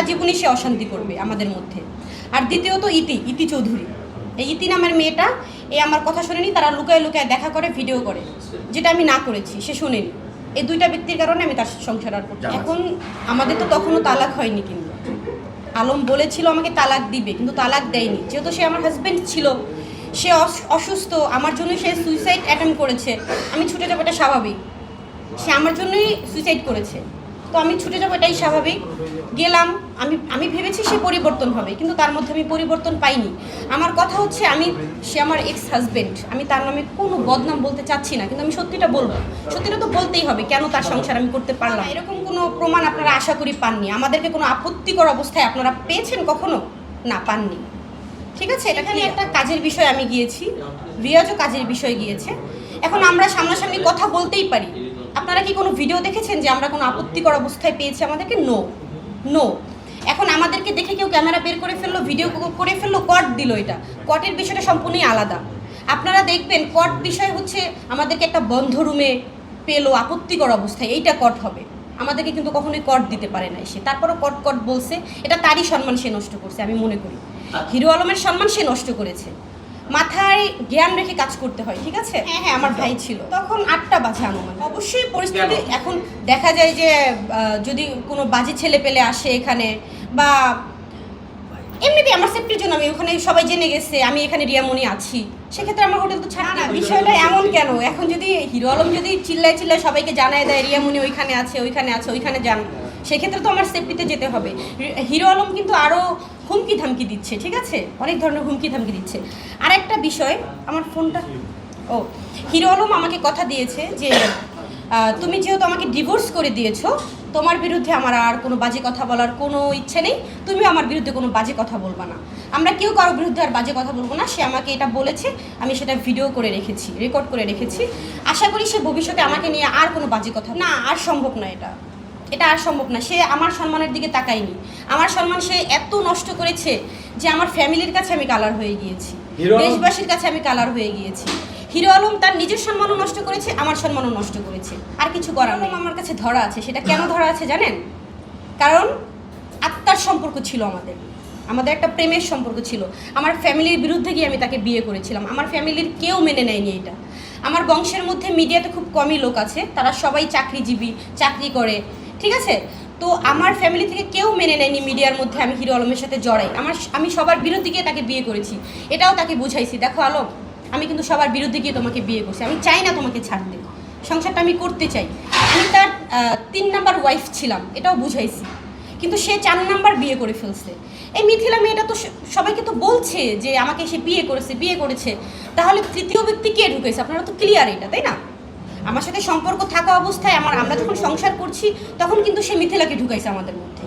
সারা জীবনই সে অশান্তি করবে আমাদের মধ্যে। আর দ্বিতীয়ত ইতি ইতি চৌধুরী। এই ইতি নামের মেয়েটা এ আমার কথা শোনেনি তারা লুকায় লুকায় দেখা করে ভিডিও করে। যেটা আমি না করেছি সে শোনেনি। এই দুইটা ব্যক্তির কারণে আমি তার সংসার আর করছি এখন আমাদের তো তখনও তালাক হয়নি কিন্তু। আলম বলেছিল আমাকে তালাক দিবে কিন্তু তালাক দেয়নি। যেহেতু সে আমার হাজব্যান্ড ছিল সে অসুস্থ আমার জন্য সে সুইসাইড অ্যাটেম্প করেছে। আমি ছুটে যাব এটা স্বাভাবিক। সে আমার জন্যই সুইসাইড করেছে। তো আমি ছুটে যাব, এটাই স্বাভাবিক। গেলাম, আমি আমি ভেবেছি সে পরিবর্তন হবে, কিন্তু তার মধ্যে আমি পরিবর্তন পাইনি। আমার কথা হচ্ছে, আমি, সে আমার এক্স হাজবেন্ড আমি তার নামে কোনো বদনাম বলতে চাচ্ছি না, কিন্তু আমি সত্যিটা বলব। সত্যিটা তো বলতেই হবে, কেন তার সংসার আমি করতে পারলাম। এরকম কোনো প্রমাণ আপনারা আশা করি পাননি। আমাদেরকে কোনো আপত্তিকর অবস্থায় আপনারা পেয়েছেন কখনো? না, পাননি। ঠিক আছে? এখানে একটা কাজের বিষয় আমি গিয়েছি। রিয়াজও কাজের বিষয় গিয়েছে। এখন আমরা সামনাসামনি কথা বলতেই পারি। আপনারা কি কোনো ভিডিও দেখেছেন যে আমরা কোনো আপত্তিকর অবস্থায় পেয়েছি আমাদেরকে? নো নো এখন আমাদেরকে দেখে কেউ ক্যামেরা বের করে ফেলল ভিডিও করে ফেলল কট দিল এটা। কটের বিষয়টা সম্পূর্ণই আলাদা। আপনারা দেখবেন কট বিষয় হচ্ছে আমাদেরকে একটা বন্ধ রুমে পেল আপত্তিকর অবস্থায় এইটা কট হবে। আমাদেরকে কিন্তু কখনোই কট দিতে পারে না সে তারপরও কট কট বলছে এটা তারই সম্মান সে নষ্ট করছে আমি মনে করি। হিরো আলমের সম্মান সে নষ্ট করেছে। মাথায় জ্ঞান রেখে কাজ করতে হয় ঠিক আছে? হ্যাঁ হ্যাঁ আমার ভাই ছিল। তখন আটটা বাজে আনুমান অবশ্যই পরিস্থিতি এখন দেখা যায় যে যদি কোনো বাজে ছেলে পেলে আসে এখানে বা এমনিতে আমার সেফটির জন্য আমি ওখানে সবাই জেনে গেছে আমি এখানে রিয়ামনি আছি। সেক্ষেত্রে আমার হোটেল তো ছাড়া না বিষয়টা এমন কেন? এখন যদি হিরো আলম যদি চিল্লায় চিল্লায় সবাইকে জানায় দেয় রিয়ামনি ওইখানে আছে ওইখানে আছে ওইখানে যান। সেক্ষেত্রে তো আমার সেফটিতে যেতে হবে। হিরো আলম কিন্তু আরও হুমকি ধামকি দিচ্ছে, ঠিক আছে? অনেক ধরনের হুমকি ধামকি দিচ্ছে। আর একটা বিষয়, আমার ফোনটা ও, হিরো আলম আমাকে কথা দিয়েছে যে তুমি যেহেতু আমাকে ডিভোর্স করে দিয়েছ, তোমার বিরুদ্ধে আমার আর কোনো বাজে কথা বলার কোনো ইচ্ছে নেই, তুমিও আমার বিরুদ্ধে কোনো বাজে কথা বলবা না। আমরা কেউ কারোর বিরুদ্ধে আর বাজে কথা বলব না, সে আমাকে এটা বলেছে, আমি সেটা ভিডিও করে রেখেছি রেকর্ড করে রেখেছি। আশা করি সে ভবিষ্যতে আমাকে নিয়ে আর কোনো বাজে কথা না, আর সম্ভব না এটা। এটা আর সম্ভব না। সে আমার সম্মানের দিকে তাকায়নি। আমার সম্মান সে এত নষ্ট করেছে যে আমার ফ্যামিলির কাছে আমি কালার হয়ে গিয়েছি। দেশবাসীর কাছে আমি কালার হয়ে গিয়েছি। হিরো আলম তার নিজের সম্মানও নষ্ট করেছে আমার সম্মানও নষ্ট করেছে। আর কিছু করার আমার কাছে ধরা আছে। সেটা কেন ধরা আছে জানেন? কারণ আত্মার সম্পর্ক ছিল আমাদের। আমাদের একটা প্রেমের সম্পর্ক ছিল। আমার ফ্যামিলির বিরুদ্ধে গিয়ে আমি তাকে বিয়ে করেছিলাম। আমার ফ্যামিলির কেউ মেনে নেয়নি এটা। আমার বংশের মধ্যে মিডিয়াতে খুব কমই লোক আছে। তারা সবাই চাকরিজীবী চাকরি করে। ঠিক আছে? তো আমার ফ্যামিলি থেকে কেউ মেনে নেয়নি মিডিয়ার মধ্যে আমি হিরো আলমের সাথে জড়াই। আমার আমি সবার বিরুদ্ধে গিয়ে তাকে বিয়ে করেছি। এটাও তাকে বুঝাইছি। দেখো আলম, আমি কিন্তু সবার বিরুদ্ধে গিয়ে তোমাকে বিয়ে করছি। আমি চাই না তোমাকে ছাড়তে। সংসারটা আমি করতে চাই। আমি তার তিন নাম্বার ওয়াইফ ছিলাম, এটাও বুঝাইছি। কিন্তু সে চার নাম্বার বিয়ে করে ফেলছে। এই মিথিলা মেয়েটা তো সবাইকে তো বলছে যে আমাকে সে বিয়ে করেছে বিয়ে করেছে। তাহলে তৃতীয় ব্যক্তি কে ঢুকেছে? আপনারা তো ক্লিয়ার এটা, তাই না? আমার সাথে সম্পর্ক থাকা অবস্থায় আমার, আমরা যখন সংসার করছি, তখন কিন্তু সে মিথিলাকে ঢুকাইছে আমাদের মধ্যে।